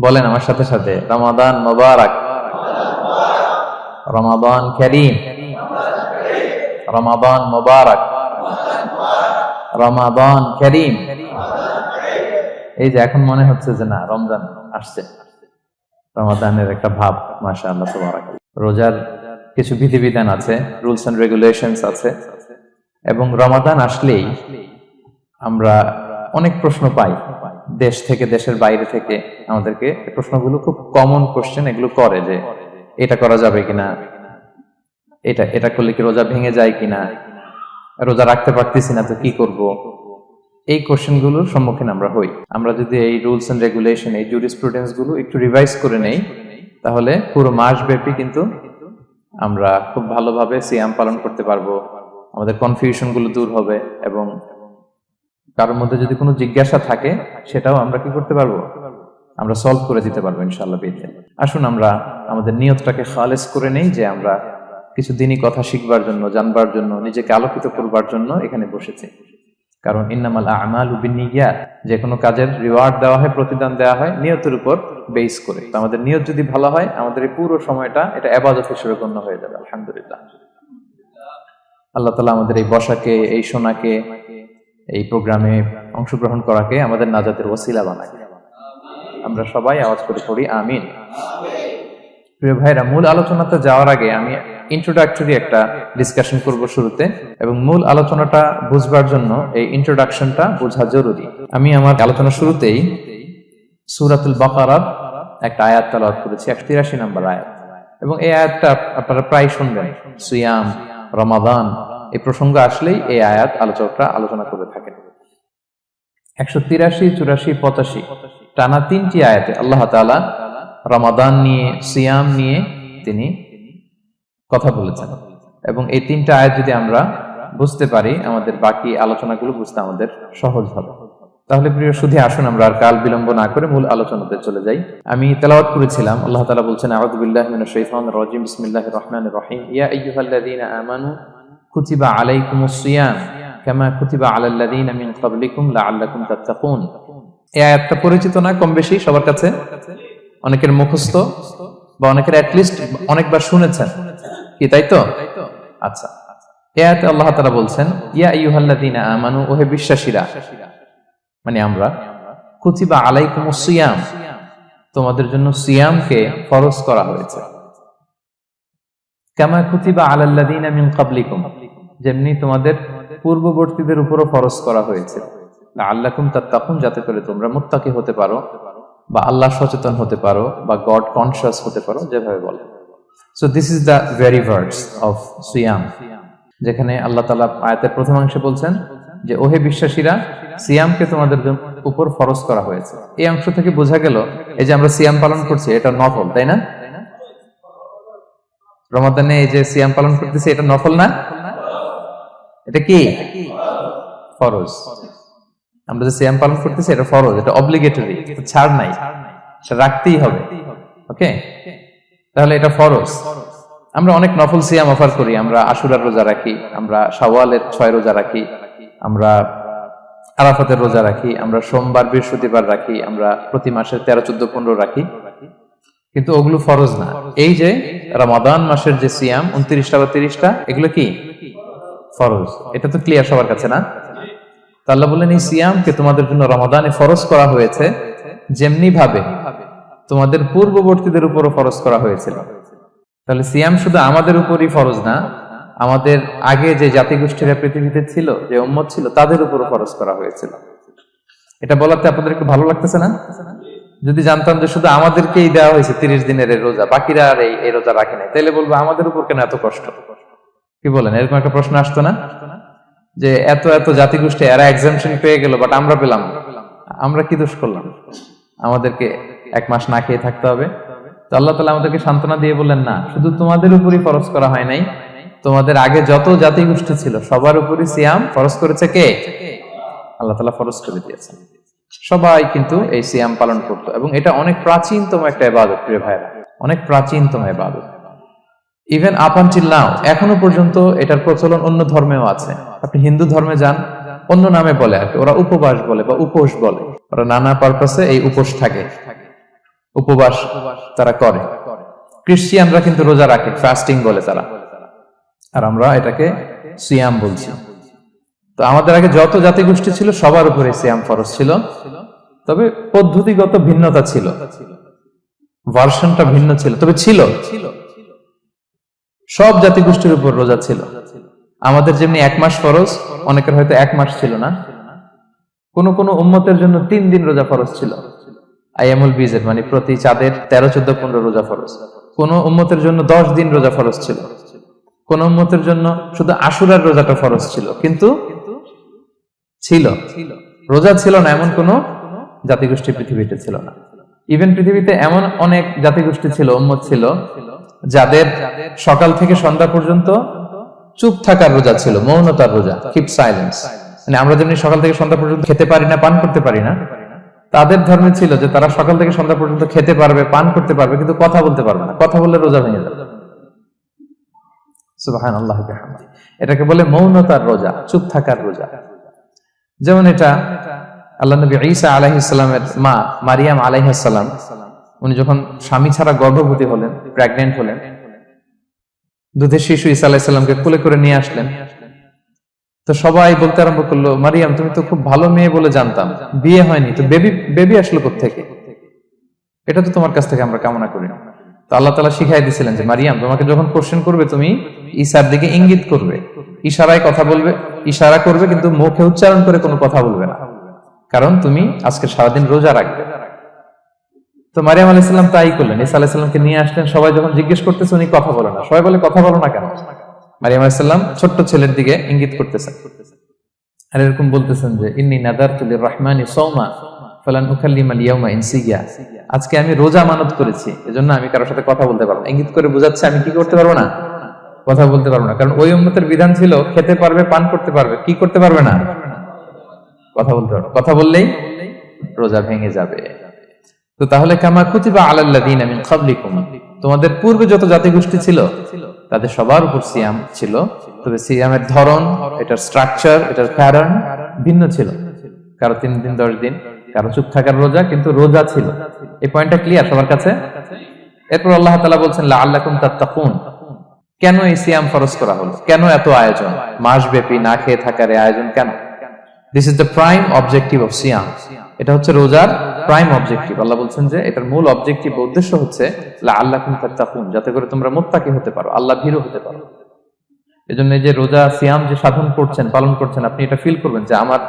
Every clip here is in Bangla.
বলেন আমার সাথে সাথে, রমাদান মোবারক। রমাদান করিম। রমাদান মোবারক। রমাদান করিম। এই যে এখন মনে হচ্ছে যে না, রমজান আসছে। রমাদানের একটা ভাব মাসা আল্লাহ রোজার কিছু বিধিবিধান আছে, রুলস এন্ড রেগুলেশনস আছে। এবং রমাদান আসলেই আমরা অনেক প্রশ্ন পাই। দেশ থেকে, দেশের বাইরে থেকে আমাদেরকে প্রশ্নগুলো খুব কমন কোশ্চেন এগুলো করে যে এটা করা যাবে কিনা, এটা এটা করলে কি রোজা ভেঙে যায় কিনা, রোজা রাখতে পারতেছি না তো কি করব? এই কোশ্চেনগুলোর সম্মুখীন আমরা হই। আমরা যদি এই রুলস এন্ড রেগুলেশন এই জুরিসপ্রুডেন্সগুলো একটু রিভাইজ করে নেই, তাহলে পুরো মাস ব্যাপী কিন্তু আমরা খুব ভালোভাবে সিয়াম পালন করতে পারব। আমাদের কনফিউশনগুলো দূর হবে এবং কারোর মধ্যে যদি কোনো জিজ্ঞাসা থাকে, সেটাও আমরা কি করতে পারব? আমরা সলভ করে দিতে পারব ইনশাল্লাহ বিদিন আসুন আমরা আমাদের নিয়তটাকে খালেস করে নেই যে আমরা কিছু দিনই কথা শিখবার জন্য, জানবার জন্য, নিজেকে আলোকিত করবার জন্য এখানে বসেছি। কারণ ইন্নামাল আমাল বিনিয়াত যে কোনো কাজের রিওয়ার্ড দেওয়া হয়, প্রতিদান দেওয়া হয়, নিয়তের উপর বেস করে। তো আমাদের নিয়ত যদি ভালো হয়, আমাদের এই পুরো সময়টা এটা এবাদত হিসেবে গণ্য হয়ে যাবে, আলহামদুলিল্লাহ। আল্লাহ তালা আমাদের এই বসাকে, এই সোনাকে এই প্রোগ্রামে অংশগ্রহণ করাকে আমাদের নাজাতের ওসিলা বানায়। আমরা সবাই আওয়াজ করে পড়ি, আমিন। প্রিয় ভাইরা মূল আলোচনাতে যাওয়ার আগে আমি ইন্ট্রোডাক্টরি একটা ডিসকাশন করব শুরুতে এবং মূল আলোচনাটা বুঝবার জন্য এই ইন্ট্রোডাকশনটা বোঝা জরুরি। আমি আমার আলোচনা শুরুতেই সুরাতুল বাকারার একটা আয়াত তালাওয়াত করেছি একশো তিরাশি নম্বর আয়াত। এবং এই আয়াতটা আপনারা প্রায় শুনবেন, সুয়াম, রমাদান এই প্রসঙ্গ আসলেই এই আয়াত আলোচকরা আলোচনা করে থাকেন। একশো তিরাশি, চুরাশি, পঁচাশি, টানা তিনটি আয়াতে আল্লাহ তালা রমাদান নিয়ে, সিয়াম নিয়ে তিনি কথা বলেছেন। এবং এই তিনটা আয়াত যদি আমরা বুঝতে পারি, আমাদের বাকি আলোচনাগুলো বুঝতে আমাদের সহজ হবে। তাহলে প্রিয় শুধু আসুন আমরা আর কাল বিলম্ব না করে মূল আলোচনাতে চলে যাই। আমি তেলাওয়াত করেছিলাম, আল্লাহ তালা বলছেন মিনাশ শাইতানির রাজিম, বিসমিল্লাহির রহমানির রহিম। ইয়া আইয়ুহাল্লাযীনা আমানু কুতিবা আলাইকুমুস সিয়াম কামা কুতিবা তাত্তাকুন এই আয়াতটা পরিচিত না, কম বেশি, সবার কাছে? অনেকের মুখস্থ বা অনেকের অনেকবার শুনেছেন। কি, তাই তো? আচ্ছা। আয়াতে আল্লাহ বলছেন, ইয়া আমানু, ওহে বিশ্বাসীরা মানে আমরা, কুতিবা আলাইকুমুস সিয়াম, তোমাদের জন্য সিয়ামকে ফরজ করা হয়েছে। কামা কুতিবা আলাল্লাযীনা মিন ক্বাবলিকুম যেমনি তোমাদের পূর্ববর্তীদের উপরও ফরজ করা হয়েছে। আল্লাকুম তখন যাতে করে তোমরা মুত্তাকি হতে পারো বা আল্লাহ সচেতন হতে পারো বা গড কনসিয়াস হতে পারো, যেভাবে বলে। So this is the very words of সিয়াম, যেখানে আল্লাহ তালা আয়াতের প্রথমাংশে বলছেন যে, ওহে বিশ্বাসীরা, সিয়ামকে তোমাদের উপর ফরজ করা হয়েছে। এই অংশ থেকে বোঝা গেল এই যে আমরা সিয়াম পালন করছি, এটা নফল, তাই না? রমাদানে এই যে সিয়াম পালন করতেছি, এটা নফল না? এটা কি? ফরজ। আমরা যে সিয়াম পালন করতেছি, এটা ফরজ, এটা অব্লিগেটরি ছাড় নাই। সেটা রাখতেই হবে ওকে তাহলে এটা ফরজ। আমরা অনেক নফল সিয়াম অফার করি, আমরা আশুরার রোজা রাখি, আমরা শাওয়ালের ছয় রোজা রাখি, আমরা আরাফাতের রোজা রাখি, আমরা সোমবার, বৃহস্পতিবার রাখি, আমরা প্রতি মাসের তেরো, চোদ্দ, পনেরো রাখি। কিন্তু ওগুলো ফরজ না। এই যে, রমাদান মাসের যে সিয়াম, উনত্রিশটা বা তিরিশটা, এগুলো কি? ফরজ। এটা তো ক্লিয়ার সবার কাছে না? তো আল্লাহ বললেন, এই সিয়ামকে তোমাদের জন্য রমাদানে ফরজ করা হয়েছে, যেমনি ভাবে তোমাদের পূর্ববর্তীদের উপরও ফরজ করা হয়েছিল। তাহলে সিয়াম শুধু আমাদের উপরই ফরজ না, আমাদের আগে যে জাতিগোষ্ঠীরা পৃথিবীতে ছিল, যে উম্মত ছিল, তাদের উপরও ফরজ করা হয়েছিল। এটা বলাতে আপনাদের একটু ভালো লাগতেছে না? যদি জানতাম যে শুধু আমাদেরকেই দেওয়া হয়েছে তিরিশ দিনের রোজা, বাকিরা আর এই এই রোজা রাখে নাই তাহলে বলব আমাদের উপর কেন এত কষ্ট? কি বলেন? এরকম একটা প্রশ্ন আসতো না? যে এত এত জাতিগোষ্ঠী, এরা এক্সামশন পেয়ে গেল বাট আমরা পেলাম আমরা কি দোষ করলাম? আমাদেরকে এক মাস না খেয়ে থাকতে হবে। তো আল্লাহ তালা আমাদেরকে সান্ত্বনা দিয়ে বললেন, না, শুধু তোমাদের উপরই ফরজ করা হয় নাই। তোমাদের আগে যত জাতিগোষ্ঠী ছিল, সবার উপরই সিয়াম ফরজ করেছে কে? আল্লাহ তালা ফরজ করে দিয়েছেন। সবাই কিন্তু এই সিয়াম পালন করতো। এবং এটা অনেক প্রাচীনতম একটা এবাদত প্রিয় ভাইরা অনেক প্রাচীনতম এবাদত ইভেন আপ আনটিল নাও এখনও পর্যন্ত এটার প্রচলন অন্য ধর্মেও আছে। আপনি হিন্দু ধর্মে যান, অন্য নামে বলে আর ওরা উপবাস বলে বা উপোস বলে। ওরা নানা পারপাসে এই উপোস থাকে। উপবাস তারা করে। ক্রিশ্চিয়ানরা কিন্তু রোজা রাখে ফাস্টিং বলে তারা। আর আমরা এটাকে সিয়াম বলছি। তো আমাদের আগে যত জাতিগোষ্ঠী ছিল, সবার উপরে সিয়াম ফরজ ছিল। তবে পদ্ধতিগত ভিন্নতা ছিল। ভার্সনটা ভিন্ন ছিল। তবে ছিল। সব জাতিগোষ্ঠীর উপর রোজা ছিল। আমাদের যেমনি এক মাস ফরজ, অনেকের হয়তো এক মাস ছিল না। কোন কোন উম্মতের জন্য তিন দিন রোজা ফরজ ছিল। আইয়ামুল বিজের মানে প্রতি চাঁদের তেরো, চোদ্দ, পনেরো রোজা ফরজ। কোন উম্মতের জন্য দশ দিন রোজা ফরজ ছিল। কোন উম্মতের জন্য শুধু আশুরার রোজাটা ফরজ ছিল, কিন্তু ছিল। রোজা ছিল না, এমন কোন জাতিগোষ্ঠী পৃথিবীতে ছিল না। ইভেন পৃথিবীতে এমন অনেক জাতিগোষ্ঠী ছিল, উম্মত ছিল যাদের সকাল থেকে সন্ধ্যা পর্যন্ত চুপ থাকার রোজা ছিল, মৌনতার রোজা কিপ সাইলেন্স মানে আমরা যেমনি সকাল থেকে সন্ধ্যা পর্যন্ত খেতে পারি না, পান করতে পারি না, তাদের ধর্মে ছিল যে তারা সকাল থেকে সন্ধ্যা পর্যন্ত খেতে পারবে, পান করতে পারবে, কিন্তু কথা বলতে পারবে না, কথা বললে রোজা ভেঙে যাবে। এটাকে বলে মৌনতার রোজা, চুপ থাকার রোজা। যেমন এটা আল্লাহ নবী ঈসা আলাইহিসসালামের মা মারিয়াম আলাইহিসসালাম উনি যখন স্বামী ছাড়া গর্ভবতী হলেন প্রেগনেন্ট হলেন, দুধের শিশু ঈসা আলাইহিসসালামকে কোলে করে নিয়ে আসলেন। তো সবাই বলতে আরম্ভ করল, মারিয়াম, তুমি তো খুব ভালো মেয়ে বলে জানতাম। বিয়ে হয়নি, তো বেবি বেবি আসলো থেকে এটা তো তোমার কাছ থেকে আমরা কামনা করি। তো আল্লাহ তালা শিখাই দিয়েছিলেন যে, মারিয়াম, তোমাকে যখন কোশ্চেন করবে, তুমি ঈশার দিকে ইঙ্গিত করবে। ইশারায় কথা বলবে, ইশারা করবে, কিন্তু মুখে উচ্চারণ করে কোনো কথা বলবে না। কারণ তুমি আজকে সারাদিন রোজা রাখবে। তো মারিয়াম আলাইসাল্লাম তাই করলেন। ইসা আলাইসাল্লামকে নিয়ে আসলেন। সবাই যখন জিজ্ঞেস করতেছে, উনি কথা বলে না। সবাই বলে, কথা বলো না কেন? মারিয়াম আলাইসাল্লাম ছোট্ট ছেলের দিকে ইঙ্গিত করতেছেন আর এরকম বলতেছেন যে, ইন্নি নাদার তুলির রহমানি সৌমা ফলান উখাল্লিম আলিয়াউমা ইনসিগিয়া। আজকে আমি রোজা মানত করেছি, এজন্য আমি কারোর সাথে কথা বলতে পারব ইঙ্গিত করে বোঝাচ্ছে, আমি কি করতে পারব না? কথা বলতে পারব না। কারণ ওই উম্মতের বিধান ছিল, খেতে পারবে, পান করতে পারবে, কি করতে পারবে না? কথা বলতে পারবে কথা বললেই রোজা ভেঙে যাবে। তো তাহলে কামা কুতিবা আলাল্লাদিন আমিন খাবলিকুম তোমাদের পূর্বে যত জাতিগোষ্ঠী ছিল, তাদের সবার উপর সিয়াম ছিল। তবে সিয়ামের ধরন, এটার স্ট্রাকচার এটার প্যাটার্ন ভিন্ন ছিল। কারও তিন দিন, দশ দিন, কারও চুপ থাকার রোজা, কিন্তু রোজা ছিল। এই পয়েন্টটা ক্লিয়ার সবার কাছে? এরপর আল্লাহ তালা বলছেন আল্লাহ তাত্তাকুন। কেন এই সিয়াম ফরজ করা হলো? কেন এত আয়োজন? মাস ব্যাপী না খেয়ে থাকার আয়োজন কেন? This is the prime objective of সিয়াম। এটা হচ্ছে রোজার প্রাইম অবজেক্টিভ আল্লাহ বলছেন যে এটার মূল অবজেক্টিভ উদ্দেশ্য হচ্ছে আল্লাহ তাত্তাকুন, যাতে করে তোমরা মোত্তাকি হতে পারো, আল্লাহ ভীরু হতে পারো। এজন্য যে রোজা, সিয়াম যে সাধন করছেন, পালন করছেন, আপনি এটা ফিল করবেন যে আমার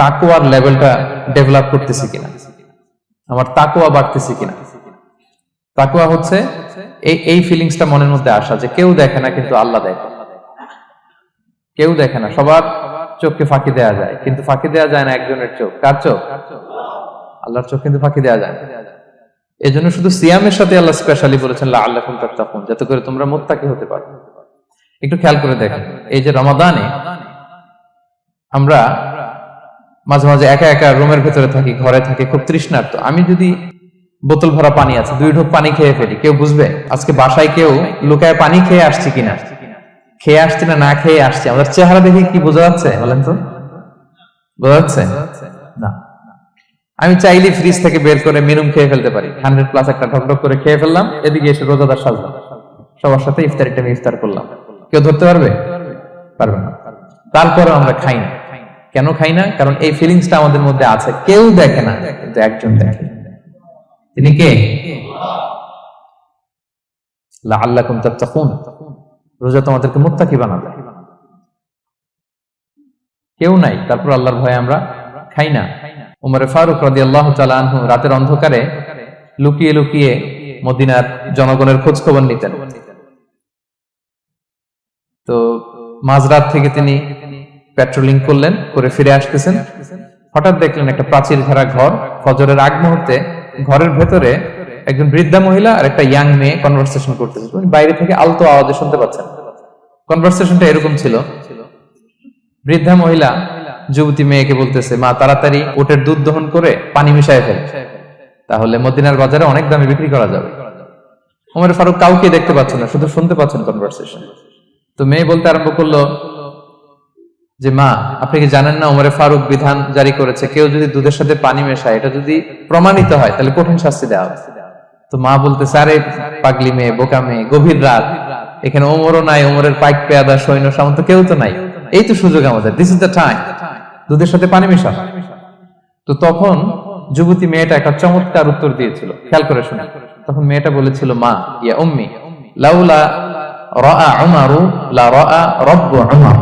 তাকোয়ার লেভেলটা ডেভেলপ করতেছি কিনা। আমার তাকোয়া বাড়তেছি কিনা। তাকোয়া হচ্ছে, এই এই ফিলিংসটা মনের মধ্যে আসা যে কেউ দেখে না, কিন্তু আল্লাহ দেখে কেউ দেখে না, সবার চোখকে ফাঁকি দেওয়া যায়, কিন্তু ফাঁকি দেওয়া যায় না একজনের চোখ। কার চোখ? আল্লাহর চোখ কিন্তু ফাঁকি দেওয়া যায় এই জন্য শুধু সিয়ামের সাথে আল্লাহ স্পেশালি বলেছেন আল্লাহ তাত্তাকুন, যাতে করে তোমরা মোত্তাকি হতে পারো। একটু খেয়াল করে দেখেন, এই যে রমাদানে আমরা মাঝে মাঝে একা একা রুমের ভেতরে থাকি, ঘরে থাকি, খুব তৃষ্ণার্ত। আমি যদি বোতল ভরা পানি আছে, দুই ঢোক পানি খেয়ে ফেলি, কেউ বুঝবে? আজকে বাসায় কেউ লুকায় পানি খেয়ে আসছি কিনা? খেয়ে আসছি না না খেয়ে আসছি? আমাদের চেহারা দেখে কি বোঝা যাচ্ছে বলেন তো? বোঝা যাচ্ছে? আমি চাইলে ফ্রিজ থেকে বের করে মিনুম খেয়ে ফেলতে পারি। হান্ড্রেড প্লাস একটা ঢকঢক করে খেয়ে ফেললাম, এদিকে এসে রোজাদার সাজলাম। সবার সাথে ইফতার একটা ইফতার করলাম। কেউ ধরতে পারবে? পারবে না। তারপরে আমরা খাই না। কেন খাই না? কারণ এই ফিলিংসটা আমাদের মধ্যে আছে। কেউ দেখে না কিন্তু একজন দেখে। তিনি কে? আল্লাহ তাত্তাকুন। রোজা তোমাদেরকে মুত্তাকি বানাবে। কেউ নাই। তারপর আল্লাহর ভয়ে আমরা খাই না। উমরে ফারুক রাদি আল্লাহ আনহু রাতের অন্ধকারে লুকিয়ে লুকিয়ে মদিনার জনগণের খোঁজ খবর নিতেন। তো মাঝরাত থেকে তিনি পেট্রোলিং করলেন, করে ফিরে আসতেছেন। হঠাৎ দেখলেন একটা প্রাচীর ঘেরা ঘর। ফজরের আগ মুহূর্তে ঘরের ভেতরে একজন বৃদ্ধা মহিলা আর একটা ইয়াং মেয়ে কনভারসেশন করতেছে। বাইরে থেকে আলতো আওয়াজে শুনতে পাচ্ছেন। কনভারসেশনটা এরকম ছিল। বৃদ্ধা মহিলা যুবতী মেয়েকে বলতেছে, মা, তাড়াতাড়ি ওটের দুধ দহন করে পানি মিশায় ফেল। তাহলে মদিনার বাজারে অনেক দামে বিক্রি করা যাবে। ওমর ফারুক কাউকে দেখতে পাচ্ছেন না, শুধু শুনতে পাচ্ছেন কনভারসেশন তো মেয়ে বলতে আরম্ভ করল যে, মা, আপনি কি জানেন না উমরে ফারুক বিধান জারি করেছে? কেউ যদি দুধের সাথে পানি মেশায়, এটা যদি প্রমাণিত হয়, তাহলে কঠিন শাস্তি দেওয়া তো মা বলতেছে, আরে পাগলি মেয়ে, বোকা মেয়ে, গভীর রাত। এখানে ওমরও নাই, ওমরের পাইক পেয়াদা, সৈন্য সামন্ত কেউ তো নাই। এই তো সুযোগ আমাদের দিস ইজ দ্য টাইম দুধের সাথে পানি মেশা। তো তখন যুবতী মেয়েটা একটা চমৎকার উত্তর দিয়েছিল। খেয়াল করে শুনে। তখন মেয়েটা বলেছিল, মা, ইয়া উম্মি, লাউলা রাআ উমারু, লা রাআ রব্ব উমার।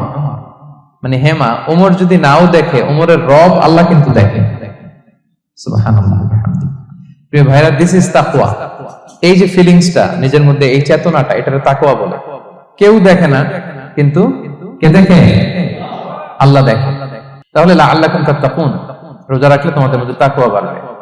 মানে হে মা ওমর যদি নাও দেখে ওমরের রব আল্লাহ কিন্তু দেখে। প্রিয় ভাইরা দিস ইজ তাকওয়া এই যে ফিলিংসটা নিজের মধ্যে এই চেতনাটা, এটারে তাকওয়া বলে। কেউ দেখে না, কিন্তু কে দেখে? আল্লাহ দেখে। তাহলে আল্লাহ তাত্তাকুন। রোজা রাখলে তোমাদের মধ্যে তাকওয়া বাড়বে।